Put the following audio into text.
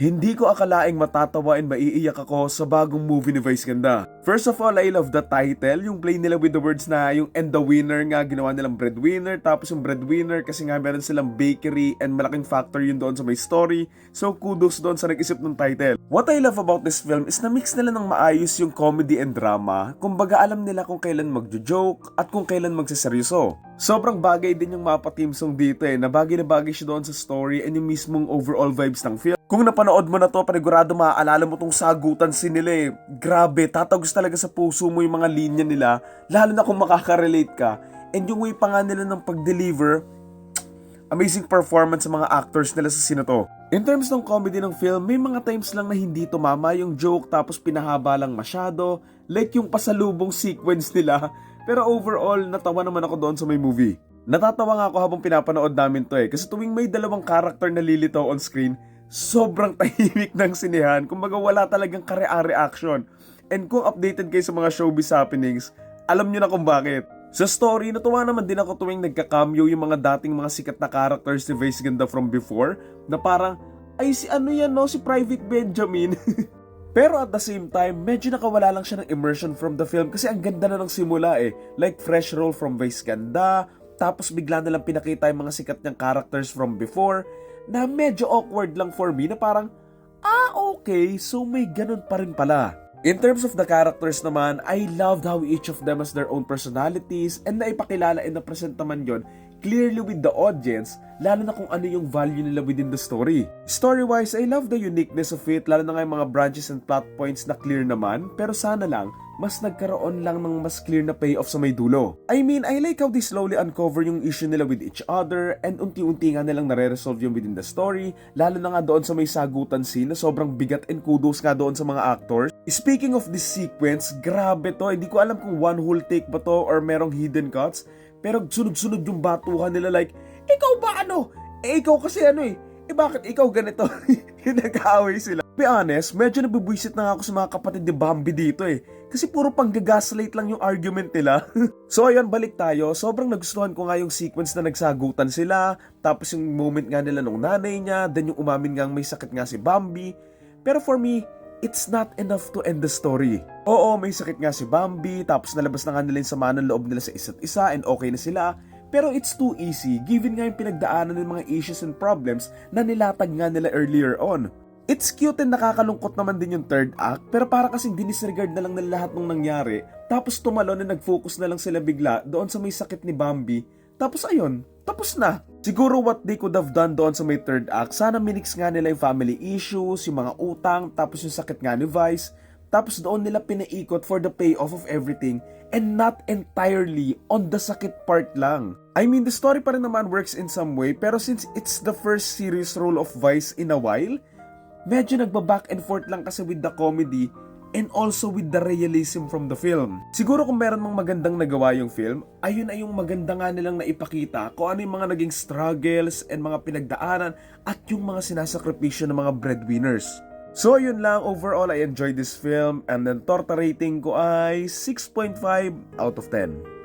Hindi ko akalaing matatawa and maiiyak ako sa bagong movie ni Vice Ganda. First of all, I love the title, yung play nila with the words na yung and the winner nga, ginawa nilang breadwinner, tapos yung breadwinner kasi nga meron silang bakery and malaking factor yun doon sa may story. So kudos doon sa nag-isip ng title. What I love about this film is na mix nila ng maayos yung comedy and drama. Kumbaga alam nila kung kailan magjo-joke at kung kailan magseseryoso. Sobrang bagay din yung mapa team song dito eh, na bagay na bagay siya doon sa story and yung mismong overall vibes ng film. Kung napanood mo na to, panigurado maaalala mo tong sagutan si nila eh. Grabe, tatagos talaga sa puso mo yung mga linya nila, lalo na kung makaka-relate ka. And yung way pa nga nila ng pag-deliver, amazing performance sa mga actors nila sa sino to. In terms ng comedy ng film, may mga times lang na hindi tumama yung joke tapos pinahaba lang masyado, like yung pasalubong sequence nila. Pero overall, natawa naman ako doon sa may movie. Natatawa nga ako habang pinapanood namin to eh, kasi tuwing may dalawang karakter na lilitaw on screen, sobrang tahimik ng sinehan. Kumbaga wala talagang kare-are action. And kung updated kayo sa mga showbiz happenings, alam nyo na kung bakit. Sa story, natuwa naman din ako tuwing nagka-cameo yung mga dating mga sikat na characters ni Vice Ganda from before, na parang, ay si ano yan no, si Private Benjamin. Pero at the same time, medyo nakawala lang siya ng immersion from the film kasi ang ganda na ng simula eh. Like fresh role from Vice Ganda, tapos bigla na lang pinakita yung mga sikat niyang characters from before, na medyo awkward lang for me na parang, ah okay, so may ganun pa rin pala. In terms of the characters naman, I loved how each of them has their own personalities and naipakilala and napresent naman yon clearly with the audience, lalo na kung ano yung value nila within the story. Story-wise, I love the uniqueness of it, lalo na nga yung mga branches and plot points na clear naman, pero sana lang, mas nagkaroon lang ng mas clear na payoff sa may dulo. I mean, I like how they slowly uncover yung issue nila with each other and unti-unti nga nilang nare-resolve yung within the story, lalo na nga doon sa may sagutan scene na sobrang bigat and kudos nga doon sa mga actors. Speaking of this sequence, grabe to, hindi ko alam kung one whole take ba to or merong hidden cuts, pero sunod-sunod yung batuhan nila like, ikaw ba ano? Eh ikaw kasi ano eh, eh bakit ikaw ganito? yung nag-aaway sila. To be honest, medyo nabibwisit na ako sa mga kapatid ni Bambi dito eh. Kasi puro pang gaslight lang yung argument nila. so ayun, balik tayo. Sobrang nagustuhan ko nga yung sequence na nagsagutan sila. Tapos yung moment nga nila nung nanay niya. Then yung umamin nga may sakit nga si Bambi. Pero for me, it's not enough to end the story. Oo, may sakit nga si Bambi, tapos nalabas na nga nila yung sama ng loob nila sa isa't isa and okay na sila. Pero it's too easy given nga yung pinagdaanan ng mga issues and problems na nilatag nga nila earlier on. It's cute and nakakalungkot naman din yung third act, pero para kasing dinisregard na lang nila lahat ng nangyari, tapos tumalon na nag-focus na lang sila bigla doon sa may sakit ni Bambi, tapos ayun, tapos na. Siguro what they could have done doon sa may third act, sana minix nga nila yung family issues, yung mga utang, tapos yung sakit nga ni Vice, tapos doon nila pinaikot for the payoff of everything and not entirely on the sakit part lang. I mean, the story pa rin naman works in some way, pero since it's the first serious role of Vice in a while, medyo nagba-back and forth lang kasi with the comedy and also with the realism from the film. Siguro kung meron mang magandang nagawa yung film, ayun ay yung maganda nga nilang naipakita kung ano yung mga naging struggles and mga pinagdaanan at yung mga sinasakripisyo ng mga breadwinners. So yun lang, overall I enjoyed this film and then torta rating ko ay 6.5 out of 10.